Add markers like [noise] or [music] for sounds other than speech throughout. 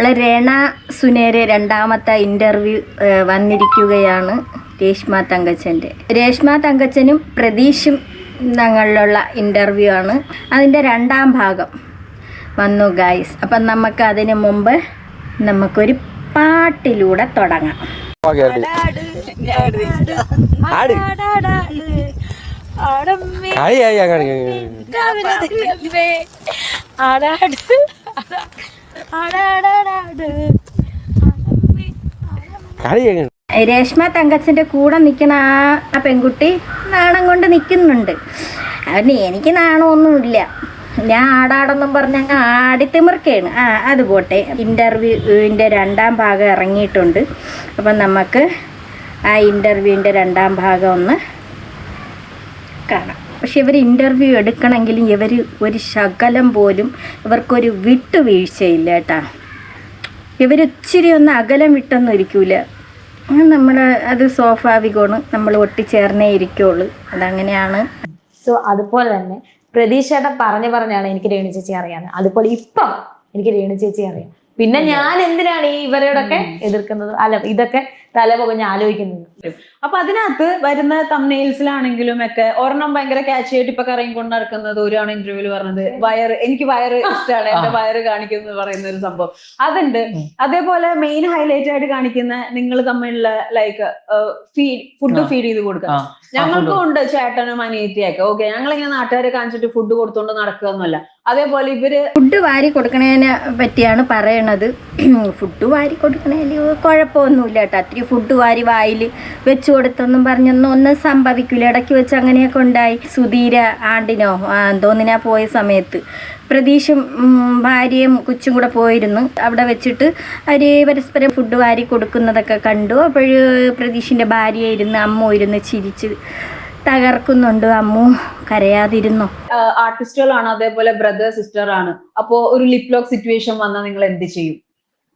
നമ്മളെ രേണ സുനേരെ രണ്ടാമത്തെ ഇന്റർവ്യൂ വന്നിരിക്കുകയാണ് രേഷ്മ തങ്കച്ചന്റെ. രേഷ്മ തങ്കച്ചനും പ്രതീഷും തങ്ങളിലുള്ള ഇന്റർവ്യൂ ആണ്. അതിന്റെ രണ്ടാം ഭാഗം വന്നു ഗായ്സ് അപ്പം നമുക്ക് അതിന് മുമ്പ് നമുക്കൊരു പാട്ടിലൂടെ തുടങ്ങാം. ഓക്കെ രേഷ്മ തങ്കച്ചന്റെ കൂടെ നിൽക്കുന്ന ആ ആ പെൺകുട്ടി നാണം കൊണ്ട് നിൽക്കുന്നുണ്ട് അവന് എനിക്ക് നാണമൊന്നുമില്ല. ഞാൻ ആടാടെന്നും പറഞ്ഞ അങ്ങ് ആടിത്തിമിർക്കാണ് ആ അത് പോട്ടെ. ഇന്റർവ്യൂവിന്റെ രണ്ടാം ഭാഗം ഇറങ്ങിയിട്ടുണ്ട്. അപ്പം നമുക്ക് ആ ഇന്റർവ്യൂവിന്റെ രണ്ടാം ഭാഗം ഒന്ന് കാണാം. പക്ഷെ ഇവർ ഇന്റർവ്യൂ എടുക്കണമെങ്കിലും ഇവർ ഒരു ശകലം പോലും ഇവർക്കൊരു വിട്ടുവീഴ്ചയില്ല കേട്ടാ. ഇവർ ഇച്ചിരി ഒന്ന് അകലം വിട്ടൊന്നും ഇരിക്കൂല. നമ്മൾ അത് സ്വാഭാവികമാണ്. നമ്മൾ ഒട്ടിച്ചേർന്നേ ഇരിക്കുള്ളൂ. അതങ്ങനെയാണ്. സോ അതുപോലെ തന്നെ പ്രതീക്ഷയുടെ പറഞ്ഞു പറഞ്ഞാണ് എനിക്ക് രേണു ചേച്ചി അറിയാൻ അതുപോലെ ഇപ്പം എനിക്ക് രേണു ചേച്ചി അറിയാം. പിന്നെ ഞാൻ എന്തിനാണ് ഈ ഇവരോടൊക്കെ എതിർക്കുന്നത്? അല്ല ഇതൊക്കെ തല പുകഞ്ഞ് ആലോചിക്കുന്നത് അപ്പൊ അതിനകത്ത് വരുന്ന തമ്നെയിൽസിലാണെങ്കിലും ഒക്കെ ഒരെണ്ണം ഭയങ്കര ക്യാച്ച് ആയിട്ട് ഇപ്പൊ കറങ്ങി കൊണ്ട് നടക്കുന്നത് ഒരാണ് ഇന്റർവ്യൂൽ പറഞ്ഞത് വയറ് എനിക്ക് വയറ് ഇഷ്ടമാണ് എന്റെ വയറ് കാണിക്കുന്നു എന്ന് പറയുന്ന ഒരു സംഭവം. അതുണ്ട്. അതേപോലെ മെയിൻ ഹൈലൈറ്റ് ആയിട്ട് കാണിക്കുന്ന നിങ്ങൾ തമ്മിലുള്ള ലൈക്ക് ഫീഡ് ഫുഡ് ഫീഡ് ചെയ്ത് കൊടുക്കുക. ഞങ്ങൾക്കും ഉണ്ട് ചേട്ടനും അനിയത്തിയൊക്കെ. ഓക്കെ ഞങ്ങൾ ഇങ്ങനെ നാട്ടുകാരെ കാണിച്ചിട്ട് ഫുഡ് കൊടുത്തോണ്ട് നടക്കുകയൊന്നുമല്ല. അതേപോലെ ഇവർ ഫുഡ് വാരി കൊടുക്കണേനെ പറ്റിയാണ് പറയണത്. [clears throat] ഫുഡ് വാരി കൊടുക്കണേ കുഴപ്പമൊന്നുമില്ല കേട്ടോ. അത്തിരി ഫുഡ് വാരി വായിൽ വെച്ച് കൊടുത്തൊന്നും പറഞ്ഞൊന്നും ഒന്നും സംഭവിക്കില്ല ഇടയ്ക്ക് വെച്ച് അങ്ങനെയൊക്കെ ഉണ്ടായി. സുധീര ആണ്ടിനോ തോന്നിനാ പോയ സമയത്ത് പ്രതീഷും ഭാര്യയും കൊച്ചും കൂടെ പോയിരുന്നു. അവിടെ വെച്ചിട്ട് അവർ പരസ്പരം ഫുഡ് വാരി കൊടുക്കുന്നതൊക്കെ കണ്ടു. അപ്പോൾ പ്രതീഷിന്റെ ഭാര്യ ഇരുന്ന് അമ്മ ഇരുന്ന് ചിരിച്ച് തകർക്കുന്നുണ്ട്. അമ്മു കരയാതിരുന്നു? ആർട്ടിസ്റ്റുകളാണ് അതേപോലെ ബ്രദർ സിസ്റ്റർ ആണ്. അപ്പോ ഒരു ലിപ്ലോക്ക് സിറ്റുവേഷൻ വന്നാൽ നിങ്ങൾ എന്ത് ചെയ്യും?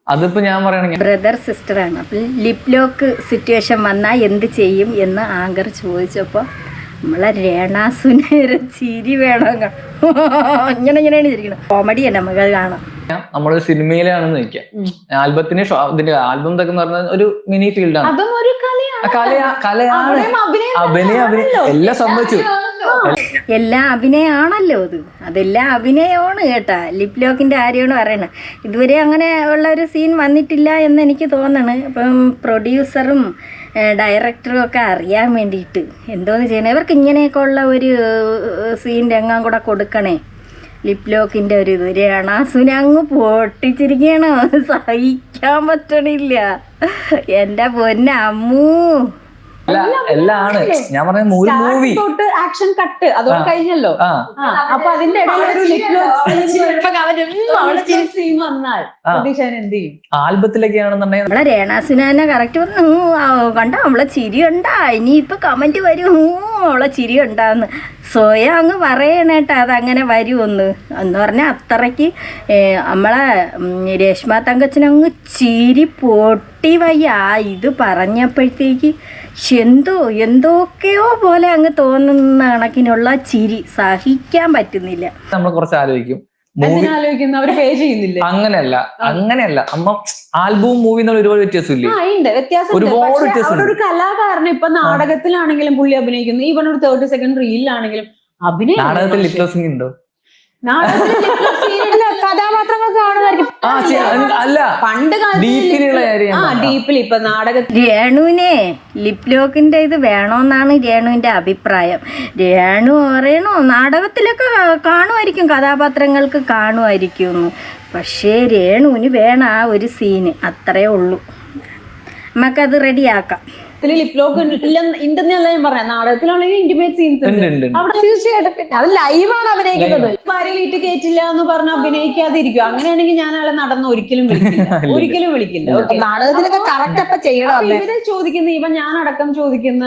അതിപ്പോ ഞാൻ പറയണെങ്കിൽ ബ്രദർ സിസ്റ്റർ ആണ്. അപ്പൊ ലിപ് ലോക്ക് സിറ്റുവേഷൻ വന്നാൽ എന്ത് ചെയ്യും എന്ന് ആങ്കർ ചോദിച്ചപ്പോൾ നമ്മളെ രേണാസുനേരെ ചിരി വേണം അങ്ങനെ ഇങ്ങനെ ഇങ്ങനെയാണ് കോമഡി തന്നെ നമുക്ക് കാണാം. നമ്മളൊരു സിനിമയിലാണെന്ന് നിൽക്കാം ആൽബത്തിന് ഇതിന്റെ ആൽബം ഇതൊക്കെ എന്ന് പറഞ്ഞാൽ ഒരു മിനി ഫീൽഡാണ്. കലയാണ്. കലയാ കലയാണ്. അഭിനയ അഭിനയം അഭിനയം. അഭിനയം. എല്ലാം സംഭവിച്ചു എല്ലാം അഭിനയമാണല്ലോ അത് അതെല്ലാം അഭിനയമാണ് കേട്ടാ. ലിപ് ലോക്കിന്റെ കാര്യമാണ് പറയണത് ഇതുവരെ അങ്ങനെ ഉള്ള ഒരു സീൻ വന്നിട്ടില്ല എന്ന് എനിക്ക് തോന്നണ്. ഇപ്പം പ്രൊഡ്യൂസറും ഡയറക്ടറും ഒക്കെ അറിയാൻ വേണ്ടിയിട്ട് എന്തോന്ന് ചെയ്യണേ. ഇവർക്ക് ഇങ്ങനെയൊക്കെ ഉള്ള ഒരു സീൻ രംഗം കൂടെ കൊടുക്കണേ. ലിപ് ലോക്കിന്റെ ഒരു ഇത്. രണാസുന അങ്ങ് പൊട്ടിച്ചിരിക്കണോ സഹിക്കാൻ പറ്റണില്ല. എന്റെ പൊന്നമ്മൂ. അല്ല ആണ്. ഞാൻ പറഞ്ഞ മൂവി മൂവി തൊട്ട് ആക്ഷൻ കട്ട് അതോടെ കഴിഞ്ഞല്ലോ. അപ്പൊ അതിന്റെ ഇടയിൽ വന്നാൽ. എന്ത് ചെയ്യും? ആൽബത്തിലൊക്കെ ആണെന്നുണ്ടെങ്കിൽ നമ്മളെ രേണാസുന കറക്റ്റ് പറഞ്ഞു കണ്ട? അവളെ ചിരി ഉണ്ടാ ഇനിയിപ്പൊ കമന്റ് വരും. അവളെ ചിരി ഉണ്ടാന്ന് സ്വയം അങ്ങ് പറയണേട്ടാ അതങ്ങനെ വരുമെന്ന് എന്ന് പറഞ്ഞാൽ അത്രയ്ക്ക് നമ്മളെ രേഷ്മാ തങ്കച്ചനങ്ങ് ചിരി പൊട്ടി വയ്യ. ഇത് പറഞ്ഞപ്പോഴത്തേക്ക് എന്തോ എന്തൊക്കെയോ പോലെ അങ്ങ് തോന്നുന്ന കണക്കിനുള്ള ചിരി സഹിക്കാൻ പറ്റുന്നില്ല. നമ്മൾ കുറച്ച് ആലോചിക്കും. അങ്ങനെയല്ല അങ്ങനെയല്ല. അമ്മ ആൽബവും മൂവി എന്നുള്ള ഒരുപാട് വ്യത്യാസമില്ലേ? വ്യത്യാസം ഒരുപാട് വ്യത്യാസമുണ്ട്. ഒരു കലാകാരൻ. ഇപ്പൊ നാടകത്തിലാണെങ്കിലും പുള്ളി അഭിനയിക്കുന്നു. ഈവൻ ഒരു തേർട്ടി സെക്കൻഡ് റീലിലാണെങ്കിലും അഭിനയം നാടകത്തിൽ ലിപ് ലോസിംഗ് ഉണ്ടോ? കഥാപാത്രങ്ങൾ കാണുന്നതായിരിക്കും. അല്ല പണ്ട്. ഡീപ്പിൽ ഇപ്പൊ നാടകത്തിൽ രേണുവിനെ ലിപ് ലോക്കിന്റെ ഇത് വേണോന്നാണ് രേണുവിന്റെ അഭിപ്രായം. രേണു പറയണു നാടകത്തിലൊക്കെ കാണുമായിരിക്കും കഥാപാത്രങ്ങൾക്ക് കാണുമായിരിക്കും പക്ഷേ രേണുവിന് വേണം ആ ഒരു സീന് അത്രേ ഉള്ളൂ. നമുക്കത് റെഡിയാക്കാം ലിപ് ലോക്ക് ഉണ്ടെന്നല്ല ഞാൻ പറയാം നാടകത്തിലാണെങ്കിൽ ഇന്റിമേറ്റ് സീൻസ് ഉണ്ട്. അവിടെ തീർച്ചയായിട്ടും പിന്നെ അത് ലൈവാണ് അഭിനയിക്കുന്നത്. ഭാര്യ വീട്ടിൽ കയറ്റില്ല എന്ന് പറഞ്ഞ് അഭിനയിക്കാതിരിക്കും അങ്ങനെയാണെങ്കിൽ ഞാൻ ആളെ നടന്ന് ഒരിക്കലും വിളിക്കില്ല. [laughs] ഒരിക്കലും വിളിക്കില്ല. നാടകത്തിലൊക്കെ കറക്റ്റ് അപ്പൊ ചെയ്യണം ഇവരെ ചോദിക്കുന്ന ഇവ ഞാൻ അടക്കം ചോദിക്കുന്ന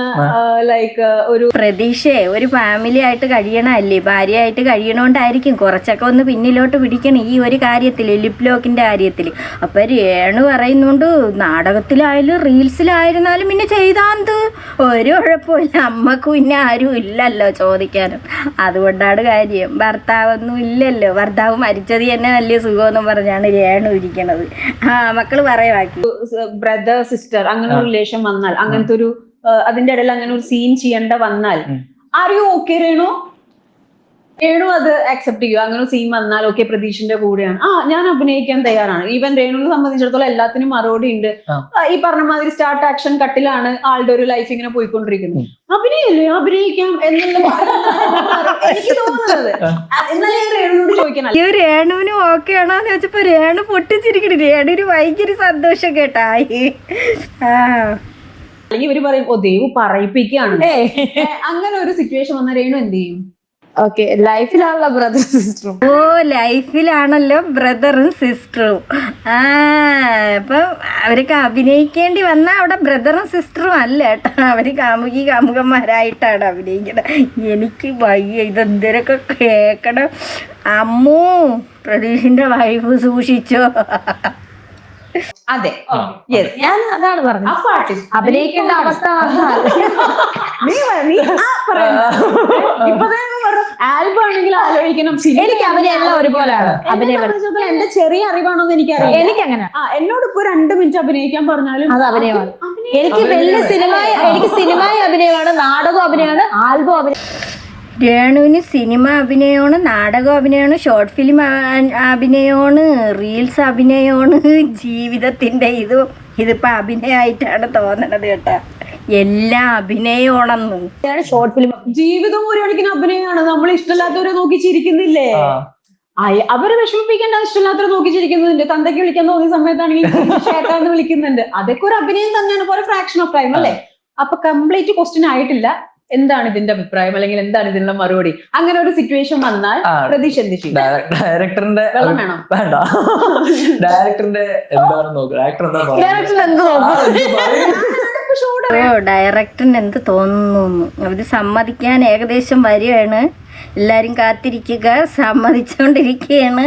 ലൈക്ക് ഒരു പ്രതീക്ഷയെ ഒരു ഫാമിലി ആയിട്ട് കഴിയണമല്ലേ ഭാര്യയായിട്ട് കഴിയണോണ്ടായിരിക്കും. കുറച്ചൊക്കെ ഒന്ന് പിന്നിലോട്ട് പിടിക്കണം ഈ ഒരു കാര്യത്തിൽ ലിപ് ലോക്കിന്റെ കാര്യത്തിൽ അപ്പൊ രേണു പറയുന്നുണ്ട് നാടകത്തിലായാലും റീൽസിലായിരുന്നാലും പിന്നെ ചെയ്താന്ത് ഒരു കുഴപ്പമില്ല. അമ്മക്കും പിന്നെ ആരും ഇല്ലല്ലോ ചോദിക്കാനും. അതുകൊണ്ടാണ് കാര്യം. ഭർത്താവൊന്നും ഇല്ലല്ലോ. ഭർത്താവ് മരിച്ചത് തന്നെ വലിയ സുഖമെന്നും പറഞ്ഞാണ് രേണു ഇരിക്കണത്. ആ മക്കൾ പറയുവാക്കി ബ്രദർ സിസ്റ്റർ അങ്ങനെ ഒരു റിലേഷൻ വന്നാൽ അങ്ങനത്തെ ഒരു അതിന്റെ ഇടയിൽ അങ്ങനെ ഒരു സീൻ ചെയ്യേണ്ട വന്നാൽ ആരും are you okay Renu? Renu അത് അക്സെപ്റ്റ് ചെയ്യുക അങ്ങനെ സീൻ വന്നാൽ ഓക്കെ പ്രതീഷിന്റെ കൂടെയാണ്. ആ ഞാൻ അഭിനയിക്കാൻ തയ്യാറാണ്. ഈവൻ രേണുവിനെ സംബന്ധിച്ചിടത്തോളം എല്ലാത്തിനും മറുപടി ഉണ്ട്. ഈ പറഞ്ഞ മാതിരി സ്റ്റാർട്ട് ആക്ഷൻ കട്ടിലാണ് ആളുടെ ഒരു ലൈഫ് ഇങ്ങനെ പോയിക്കൊണ്ടിരിക്കുന്നത്. അഭിനയില്ലേ? അഭിനയിക്കാം എന്നുള്ള [laughs] എനിക്ക് തോന്നുന്നത്. എന്നാലും രേണുവിനോട് ചോദിക്കണം. ഈ രേണുവിന് ഓക്കെ ആണോന്ന് ചോദിച്ചപ്പോ രേണു പൊട്ടിച്ചിരിക്കണു. രേണുവിന് ഭയങ്കര സന്തോഷം കേട്ടായി ആ. അല്ലെങ്കിൽ ഇവർ പറയും ഓ ദേവ് പറയിപ്പിക്കുകയാണ്. അങ്ങനെ ഒരു സിറ്റുവേഷൻ വന്ന രേണു എന്ത് ചെയ്യും? ഓക്കെ ലൈഫിലാണല്ലോ ബ്രദർ സിസ്റ്ററും ഓ ലൈഫിലാണല്ലോ ബ്രദറും സിസ്റ്ററും ആ അപ്പം അവർക്ക് അഭിനയിക്കേണ്ടി വന്നാൽ അവിടെ ബ്രദറും സിസ്റ്ററും അല്ല കേട്ടോ. അവർ കാമുകി കാമുകന്മാരായിട്ടാണ് അഭിനയിക്കുന്നത്. എനിക്ക് വയ്യ ഇതെന്തരൊക്കെ കേൾക്കണം? അമ്മൂ പ്രതീഷിന്റെ വൈഫ് സൂക്ഷിച്ചോ? അതെ. യെസ് ഞാൻ അതാണ് ആ പറഞ്ഞത് അഭിനയിക്കേണ്ട അവസ്ഥ നീ നീ. ഇപ്പൊ ആൽബം ആണെങ്കിൽ ആലോചിക്കണം സിനിമ എനിക്ക് അഭിനയെല്ലാം ഒരുപോലെയാണ്. അഭിനയം എന്റെ ചെറിയ അറിവാണോന്ന് എനിക്കറിയാം എനിക്കങ്ങനെ. ആ എന്നോട് ഇപ്പൊ രണ്ട് മിനിറ്റ് അഭിനയിക്കാൻ പറഞ്ഞാലും അത് അഭിനയമാണ്. എനിക്ക് വലിയ സിനിമ എനിക്ക് സിനിമ അഭിനയമാണ് നാടകം അഭിനയമാണ് ആൽബം അഭിനയം രേണുവിന് സിനിമ അഭിനയമാണ് നാടകം അഭിനയമാണ് ഷോർട്ട് ഫിലിം അഭിനയമാണ് റീൽസ് അഭിനയമാണ് ജീവിതത്തിന്റെ ഇതും ഇതിപ്പോൾ അഭിനയമായിട്ടാണ് തോന്നണത് കേട്ടോ. എല്ലാം അഭിനയമാണെന്ന്. Short film. ജീവിതം ഒരു കണക്കിന് അഭിനയമാണ്. നമ്മൾ ഇഷ്ടമില്ലാത്തവരെ നോക്കി ചിരിക്കുന്നില്ലേ? അവരെ വിഷമിപ്പിക്കേണ്ട ഇഷ്ടമില്ലാത്തവരെ നോക്കി ചിരിക്കുന്നുണ്ട്. തന്തയ്ക്ക് വിളിക്കാൻ തോന്നിയ സമയത്താണെങ്കിൽ ചേട്ടാന്ന് വിളിക്കുന്നുണ്ട്. അതൊക്കെ ഒരു അഭിനയം തന്നെയാണ്. ഒരു ഫ്രാക്ഷൻ ഓഫ് ടൈം അല്ലേ? അപ്പൊ കംപ്ലീറ്റ് ക്വസ്റ്റ്യൻ ആയിട്ടില്ല. എന്താണ് ഇതിന്റെ അഭിപ്രായം? അല്ലെങ്കിൽ എന്താണ് ഇതിനുള്ള മറുപടി? അങ്ങനെ ഒരു സിറ്റുവേഷൻ വന്നാൽ. പ്രതീക്ഷ എന്ത് ചെയ്യും? ഡയറക്ടറിന്റെ വേണ്ട. ഡയറക്ടറിന്റെ എന്താണ് നോക്കുക ഡയറക്ടർ എന്താ ഓ ഡയറക്ടറിന് എന്ത് തോന്നുന്നു? അവർ സമ്മതിക്കാൻ ഏകദേശം വരികയാണ്. എല്ലാരും കാത്തിരിക്കുക സമ്മതിച്ചോണ്ടിരിക്കുകയാണ്.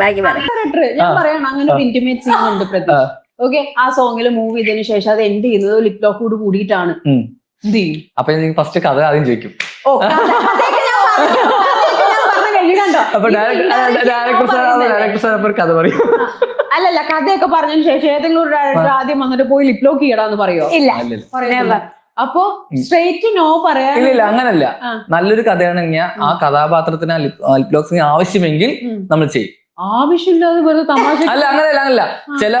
ബാക്കി പറയാം ഓക്കെ ആ. സോങ്ങിൽ മൂവ് ചെയ്തതിനു ശേഷം അത് എൻഡ് ചെയ്യുന്നത് ലിപ് ലോക്കോട് കൂടിയിട്ടാണ്. അപ്പൊ ഞാൻ ഫസ്റ്റ് കഥ ആദ്യം ചോദിക്കും? [laughs] അപ്പൊ ഇത് ഡയറക്ടർ indirect ഡയറക്ടർ സാർ പറയുന്നതല്ലേ? ഡയറക്ടർ സാർ അപ്പൊ ഒരു കഥ പറയും. അല്ലല്ല കഥയൊക്കെ പറഞ്ഞതിന് ശേഷം ഏതെങ്കിലും ഒരു ഡയറക്ടർ ആദ്യം വന്നിട്ട് പോയി ലിപ് ലോക്ക് ചെയ്യടാന്ന് പറയോ? ഇല്ല. അപ്പൊ സ്ട്രേറ്റ് നോ പറയാ ഇല്ല അങ്ങനല്ല. ആ. നല്ലൊരു കഥയാണെങ്കിൽ ആ കഥാപാത്രത്തിന് ലിപ് ആവശ്യമെങ്കിൽ നമ്മൾ ചെയ്യും. ആവശ്യമില്ലാതെ വെറുതെ തമാശ അല്ല അങ്ങനെയല്ല അങ്ങനല്ല ചില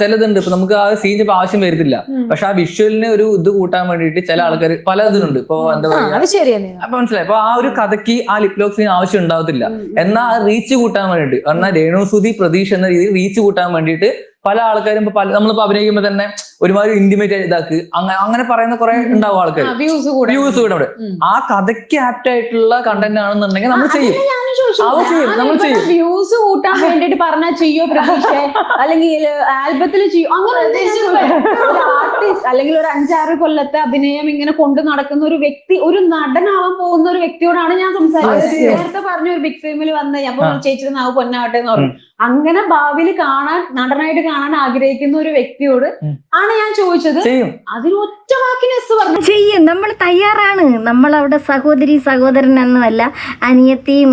ചിലതുണ്ട്. ഇപ്പൊ നമുക്ക് ആ സീൻ ഇപ്പൊ ആവശ്യം വരുന്നില്ല പക്ഷെ ആ വിഷ്വലിന് ഒരു ഇത് കൂട്ടാൻ വേണ്ടിയിട്ട് ചില ആൾക്കാർ പല ഇതിനുണ്ട് ഇപ്പൊ എന്താ പറയുക അപ്പൊ മനസ്സിലായി? അപ്പൊ ആ ഒരു കഥയ്ക്ക് ആ ലിപ് ലോക്സിന് ആവശ്യം ഉണ്ടാവത്തില്ല. എന്നാ ആ റീച്ച് കൂട്ടാൻ വേണ്ടിട്ട് എന്നാ രേണുസുതി പ്രതീക്ഷ എന്ന രീതിയിൽ റീച്ച് കൂട്ടാൻ വേണ്ടിയിട്ട് പല ആൾക്കാരും ഇപ്പൊ പല നമ്മളിപ്പോ അഭിനയിക്കുമ്പോ തന്നെ ഒരുമാതിരി ഇന്റിമേറ്റ് ഇതാക്ക്. അങ്ങനെ അങ്ങനെ പറയുന്ന കുറെ ഉണ്ടാവും ആൾക്കാർ വ്യൂസ് കൂടെ വ്യൂസ് കൂടെ അവിടെ ആ കഥയ്ക്ക് ആപ്റ്റ് ആയിട്ടുള്ള കണ്ടന്റ് ആണെന്നുണ്ടെങ്കിൽ നമ്മൾ ചെയ്യും. ഞാനും ചെയ്യും, നമ്മൾ ചെയ്യും. വ്യൂസ് കൂട്ടാൻ വേണ്ടിട്ട് പറഞ്ഞാൽ ചെയ്യോ പ്രതീക്ഷ? അല്ലെങ്കിൽ ആൽബത്തിൽ ചെയ്യോ? അങ്ങനെ ആർട്ടിസ്റ്റ് അല്ലെങ്കിൽ ഒരു അഞ്ചാറ് കൊല്ലത്തെ അഭിനയം ഇങ്ങനെ കൊണ്ടു നടക്കുന്ന ഒരു വ്യക്തി ഒരു നടനാവാൻ പോകുന്ന ഒരു വ്യക്തിയോടാണ് ഞാൻ സംസാരിച്ചത്. നേരത്തെ പറഞ്ഞു ഒരു ബിഗ് ഫിലിമിൽ വന്ന്. ഞാൻ ചേച്ചിയുടെ നാവ് പൊന്നാവട്ടെ എന്ന് പറഞ്ഞു. അങ്ങനെ ഭാവിയിൽ കാണാൻ നടനായിട്ട് കാണാൻ ആഗ്രഹിക്കുന്ന ഒരു വ്യക്തിയോട് ഉം. ആണ് ഞാൻ ചോദിച്ചത്. അതിനൊറ്റ അതിന് വാക്കിന് എസ് പറഞ്ഞു. ചെയ്യും നമ്മൾ തയ്യാറാണ്. നമ്മൾ അവിടെ സഹോദരി സഹോദരൻ എന്നല്ല അനിയത്തിയും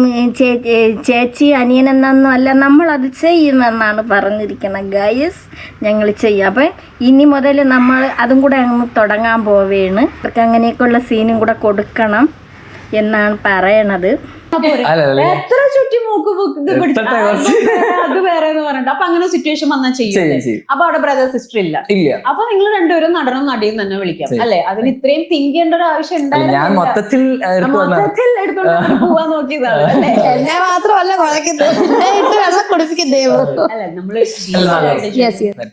ചേച്ചി അനിയൻ എന്നൊന്നും അല്ല നമ്മൾ അത് നമ്മളത് ചെയ്യുമെന്നാണ് പറഞ്ഞിരിക്കുന്നത് ഗൈസ് ഞങ്ങൾ ചെയ്യും. അപ്പം ഇനി മുതൽ നമ്മൾ അതും കൂടെ അങ്ങ് തുടങ്ങാൻ പോവേണ്. അവർക്ക് അങ്ങനെയൊക്കെയുള്ള സീനും കൂടെ കൊടുക്കണം എന്നാണ് പറയണത്. എത്ര ചുറ്റി മൂക്ക് അത് വേറെ എന്ന് പറഞ്ഞിട്ട് അപ്പൊ അങ്ങനെ സിറ്റുവേഷൻ വന്നാൽ ചെയ്യും അപ്പൊ അവിടെ ബ്രദർ സിസ്റ്റർ ഇല്ല. ഇല്ല. അപ്പൊ നിങ്ങൾ രണ്ടുപേരും നടനും നടിയും തന്നെ വിളിക്കാം. അല്ലെ? അതിന് ഇത്രയും തിങ്ക് ചെയ്യേണ്ട ഒരു ആവശ്യം ഉണ്ടായിരുന്നു മൊത്തത്തിൽ എടുത്തോണ്ട് അങ്ങോട്ട് പോവാൻ നോക്കിയതാണ് അല്ലെ? എന്നെ മാത്രമല്ല കുഴക്കുന്നത് വെള്ളം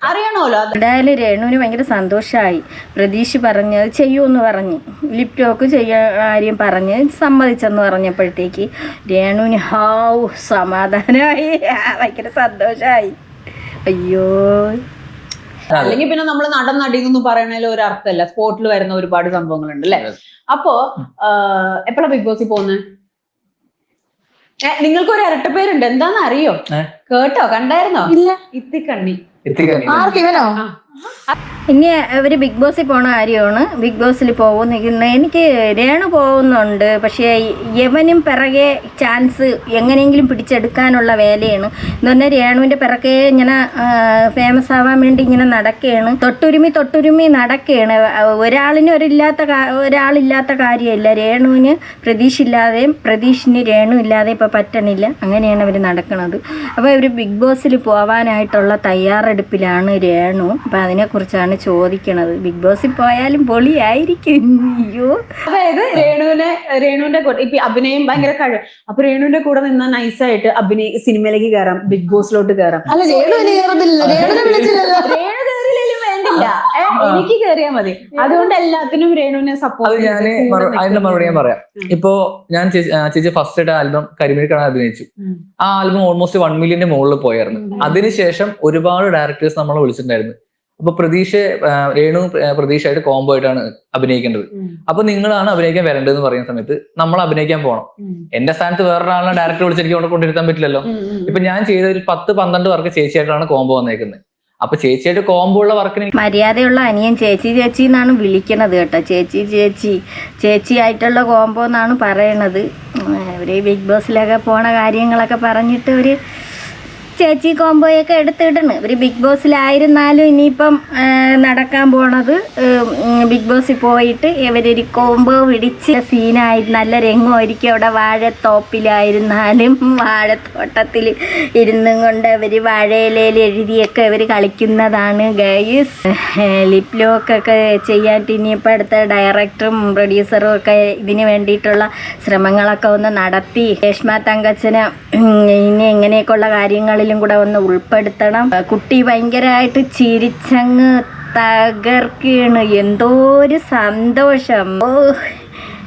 അറിയണമല്ലോ എന്തായാലും രേണുവിന് ഭയങ്കര സന്തോഷമായി പ്രതീക്ഷ പറഞ്ഞ് ചെയ്യൂന്ന് പറഞ്ഞ്. ലിപ് ടോക്ക് ചെയ്യാൻ കാര്യം പറഞ്ഞ് സമ്മതിച്ചെന്ന് പറഞ്ഞപ്പോഴത്തേക്ക് രേണുവിന് ഹാവ് സമാധാനമായി. [laughs] ഭയങ്കര സന്തോഷമായി അയ്യോ. അല്ലെങ്കിൽ പിന്നെ നമ്മൾ നടൻ നടി എന്നൊന്നും പറയണതിൽ ഒരു അർത്ഥമല്ല സ്പോട്ടിൽ വരുന്ന ഒരുപാട് സംഭവങ്ങളുണ്ട് അല്ലെ? അപ്പോ എപ്പോഴാ ബിഗ് ബോസിൽ പോകുന്നത് നിങ്ങൾക്ക് ഒരു ഇരട്ട പേരുണ്ട്. എന്താന്ന് അറിയോ? കേട്ടോ കണ്ടായിരുന്നോ? ഇല്ല. ഇത്തിക്കണ്ണി. ആർക്കിവനോ ആർക്ക് ഇവനോ? ഇനി അവർ ബിഗ് ബോസിൽ പോണ കാര്യമാണ്. ബിഗ് ബോസിൽ പോകുന്ന എനിക്ക് രേണു പോകുന്നുണ്ട്. പക്ഷേ യവനും പിറകെ ചാൻസ് എങ്ങനെയെങ്കിലും പിടിച്ചെടുക്കാനുള്ള വേലയാണ്. എന്ന് പറഞ്ഞാൽ രേണുവിന്റെ പിറകെ ഇങ്ങനെ ഫേമസ് ആവാൻ വേണ്ടി ഇങ്ങനെ നടക്കുകയാണ്. തൊട്ടുരുമി തൊട്ടുരുമി നടക്കുകയാണ്. ഒരാളിന് ഒരില്ലാത്ത ഒരാളില്ലാത്ത കാര്യമില്ല. രേണുവിന് പ്രതീക്ഷ ഇല്ലാതെയും പ്രതീക്ഷിന് രേണു ഇല്ലാതെ ഇപ്പോൾ പറ്റണില്ല. അങ്ങനെയാണ് അവർ നടക്കുന്നത് അപ്പോൾ ഇവർ ബിഗ് ബോസിൽ പോവാനായിട്ടുള്ള തയ്യാറെടുപ്പിലാണ് രേണു. അപ്പം അതിനെക്കുറിച്ചാണ് ചോദിക്കണത്. ബിഗ് ബോസിൽ പോയാലും പൊളിയായിരിക്കും. അയ്യോ. അതായത് രേണുവിനെ രേണുവിന്റെ കൂടെ ഇപ്പൊ അഭിനയം ഭയങ്കര കഴിവ് അപ്പൊ രേണുവിന്റെ കൂടെ നിന്ന നൈസായിട്ട് അഭിനയ സിനിമയിലേക്ക് കയറാം ബിഗ് ബോസിലോട്ട് കയറാം [laughs] വേണ്ടില്ല. എനിക്ക് കയറിയാ മതി. അതുകൊണ്ട് എല്ലാത്തിനും രേണുവിനെ സപ്പോർട്ട് ഞാൻ അതിന്റെ മറുപടി ഞാൻ പറയാം. ഇപ്പോ ഞാൻ ചേച്ചി ഫസ്റ്റ് ആയിട്ട് ആൽബം കരിമീൻ കാണാൻ അഭിനയിച്ചു. ആ ആൽബം ഓൾമോസ്റ്റ് വൺ മില്യന്റെ മുകളിൽ പോയായിരുന്നു. അതിനുശേഷം ഒരുപാട് ഡയറക്ടേഴ്സ് നമ്മളെ വിളിച്ചിട്ടുണ്ടായിരുന്നു. അപ്പൊ പ്രതീക്ഷ രേണു പ്രതീക്ഷയായിട്ട് കോംബോ ആയിട്ടാണ് അഭിനയിക്കേണ്ടത്. അപ്പൊ നിങ്ങളാണ് അഭിനയിക്കാൻ വരേണ്ടതെന്ന് പറയുന്ന സമയത്ത് നമ്മൾ അഭിനയിക്കാൻ പോകണം എന്റെ സ്ഥാനത്ത് വേറൊരാളെ ഡയറക്ടർ വിളിച്ച് എനിക്ക് കൊണ്ട് കൊണ്ടിരുത്താൻ പറ്റില്ലല്ലോ ഇപ്പൊ ഞാൻ ചെയ്ത ഒരു പത്ത് പന്ത്രണ്ട് വർക്ക് ചേച്ചിയായിട്ടാണ് കോംബോ വന്നേക്കുന്നത്. അപ്പൊ ചേച്ചിയായിട്ട് കോംബോ ഉള്ള വർക്കിന് മര്യാദയുള്ള അനിയൻ ചേച്ചി ചേച്ചി എന്നാണ് വിളിക്കണത് കേട്ടോ. ചേച്ചി ചേച്ചി ചേച്ചി ആയിട്ടുള്ള കോംബോ എന്നാണ് പറയണത്. ഒരു ബിഗ് ബോസിലൊക്കെ പോണ കാര്യങ്ങളൊക്കെ പറഞ്ഞിട്ട് ഒരു ചേച്ചി കോംബോയൊക്കെ എടുത്തിടണ്. ഇവർ ബിഗ് ബോസിലായിരുന്നാലും ഇനിയിപ്പം നടക്കാൻ പോണത് ബിഗ് ബോസിൽ പോയിട്ട് ഇവരൊരു കോംബോ പിടിച്ച് സീനായി നല്ല രംഗമായിരിക്കും അവിടെ വാഴത്തോപ്പിലായിരുന്നാലും വാഴത്തോട്ടത്തിൽ ഇരുന്നും കൊണ്ട് അവർ വാഴയിലയിൽ എഴുതിയൊക്കെ ഇവർ കളിക്കുന്നതാണ് ഗൈസ് ലിപ് ലോക്കൊക്കെ ചെയ്യാൻ ഇനിയിപ്പോൾ അടുത്ത ഡയറക്ടറും പ്രൊഡ്യൂസറും ഒക്കെ ഇതിന് വേണ്ടിയിട്ടുള്ള ശ്രമങ്ങളൊക്കെ ഒന്ന് നടത്തി. രേഷ്മ തങ്കച്ചന് ഇനി എങ്ങനെയൊക്കെയുള്ള ഇങ്ങനെയൊക്കെയുള്ള കാര്യങ്ങളിലും കൂടെ ഒന്ന് ഉൾപ്പെടുത്തണം. കുട്ടി ഭയങ്കരമായിട്ട് ചിരിച്ചങ്ങ് തകർക്കണ് എന്തോ ഒരു സന്തോഷം.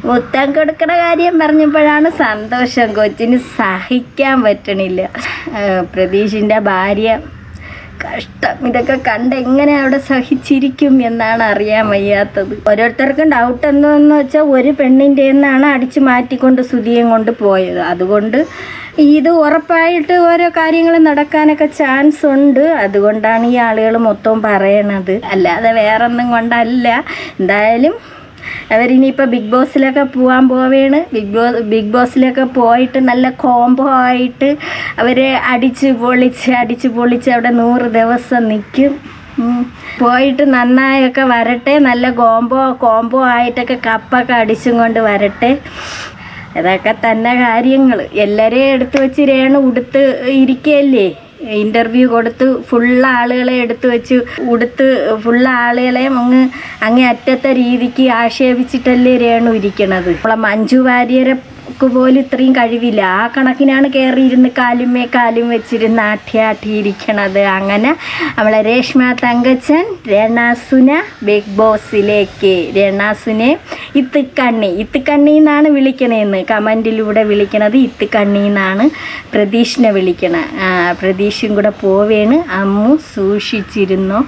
മുത്തം കൊടുക്കണ കാര്യം പറഞ്ഞപ്പോഴാണ് സന്തോഷം. കൊച്ചിന് സഹിക്കാൻ പറ്റണില്ല. പ്രതീഷിന്റെ ഭാര്യ കഷ്ടം. ഇതൊക്കെ കണ്ട് എങ്ങനെ അവിടെ സഹിച്ചിരിക്കും എന്നാണ് അറിയാൻ വയ്യാത്തത്. ഓരോരുത്തർക്കും ഡൗട്ട് എന്തോന്ന് വെച്ചാൽ ഒരു പെണ്ണിന്റെ നിന്നാണ് അടിച്ചു മാറ്റിക്കൊണ്ട് സുതിയും കൊണ്ട് പോയത്. അതുകൊണ്ട് ഇത് ഉറപ്പായിട്ട് ഓരോ കാര്യങ്ങൾ നടക്കാനൊക്കെ ചാൻസ് ഉണ്ട്. അതുകൊണ്ടാണ് ഈ ആളുകൾ മൊത്തം പറയണത്. അല്ലാതെ വേറൊന്നും കൊണ്ടല്ല. എന്തായാലും അവരിനിയിപ്പോൾ ബിഗ് ബോസിലൊക്കെ പോകാൻ പോവേണ്. ബിഗ് ബോസ് ബിഗ് ബോസിലൊക്കെ പോയിട്ട് നല്ല കോംബോ ആയിട്ട് അവർ അടിച്ച് പൊളിച്ച് അടിച്ച് പൊളിച്ച് അവിടെ നൂറ് ദിവസം നിൽക്കും പോയിട്ട് നന്നായൊക്കെ വരട്ടെ. നല്ല കോംബോ കോംബോ ആയിട്ടൊക്കെ കപ്പൊക്കെ അടിച്ചും കൊണ്ട് വരട്ടെ. ഇതൊക്കെ തന്നെ കാര്യങ്ങൾ എല്ലാവരെയും എടുത്തു വെച്ച് രേണു ഉടുത്ത് ഇരിക്കുകയല്ലേ ഇന്റർവ്യൂ കൊടുത്ത് ഫുൾ ആളുകളെ എടുത്തു വെച്ച് ഉടുത്ത് ഫുൾ ആളുകളെയും അങ്ങ് അങ്ങേ അറ്റത്തെ രീതിക്ക് ആക്ഷേപിച്ചിട്ടല്ലേ രേണു ഇരിക്കണത്. നമ്മളെ മഞ്ജു വാര്യരെ ക്ക് പോലും ഇത്രയും കഴിവില്ല. ആ കണക്കിനാണ് കയറിയിരുന്ന് കാലുമേ കാലും വെച്ചിരുന്ന് ആട്ടിയാട്ടിയിരിക്കണത് അങ്ങനെ നമ്മളെ രേഷ്മ തങ്കച്ചൻ രണാസുന ബിഗ് ബോസിലേക്ക്. രണാസുനെ ഇത്തുക്കണ്ണി. ഇത്തിക്കണ്ണി എന്നാണ് വിളിക്കണേന്ന്. കമന്റിലൂടെ വിളിക്കണത് ഇത്തിക്കണ്ണി എന്നാണ് പ്രതീഷിനെ വിളിക്കണത് പ്രതീഷും കൂടെ പോവേണ്. അമ്മു സൂക്ഷിച്ചിരുന്നോ?